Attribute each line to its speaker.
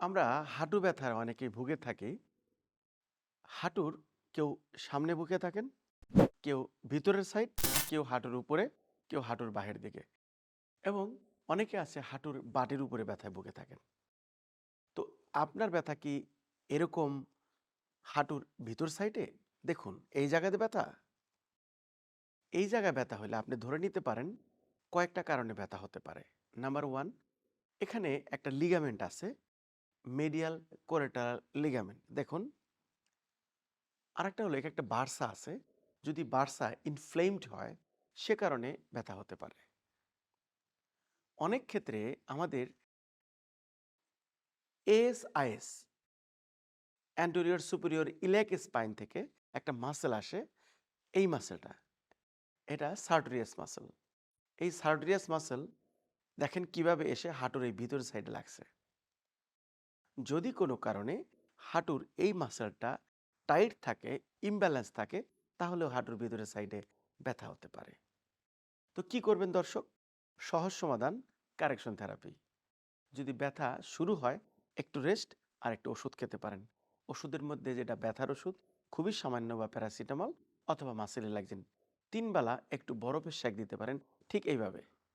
Speaker 1: আমরা হাঁটু ব্যথার অনেকেই ভুগে থাকি। হাঁটুর কেউ সামনে ভুগে থাকেন, কেউ ভিতরের সাইড, কেউ হাঁটুর উপরে, কেউ হাঁটুর বাহির দিকে এবং অনেকে আছে হাঁটুর বাটের উপরে ব্যথায় ভুগে থাকেন। তো আপনার ব্যথা কি এরকম হাঁটুর ভিতর সাইডে? দেখুন এই জায়গাতে ব্যথা? এই জায়গায় ব্যথা হলে আপনি ধরে নিতে পারেন কয়েকটা কারণে ব্যথা হতে পারে। নাম্বার ওয়ান এখানে একটা লিগামেন্ট আছে। Medial collateral ligament. দেখুন, আরেকটা হলো একটা বার্সা আছে। যদি বার্সা ইনফ্লেমড হয়, সে কারণে ব্যথা হতে পারে। অনেক ক্ষেত্রে আমাদের ASIS anterior superior iliac spine থেকে একটা মাসল আসে। এই মাসলটা। এটা সার্টোরিয়াস মাসল। এই সার্টোরিয়াস মাসল দেখেন কীভাবে এসে হাঁটুর এই ভিতরের সাইডে লাগছে। যদি কোনো কারণে হাঁটুর এই মাসেলটা টাইট থাকে, ইমব্যালেন্স থাকে তাহলেও হাঁটুর ভিতরের সাইডে ব্যথা হতে পারে। তো কি করবেন দর্শক? সহজ সমাধান কারেকশন থেরাপি। যদি ব্যথা শুরু হয় একটু রেস্ট আর একটু ওষুধ খেতে পারেন। ওষুধের মধ্যে যেটা ব্যথার ওষুধ খুবই সামান্য বা প্যারাসিটামল অথবা মাসেল রিল্যাক্সিন। ৩ বেলা একটু বরফের সেঁক দিতে পারেন ঠিক এইভাবে।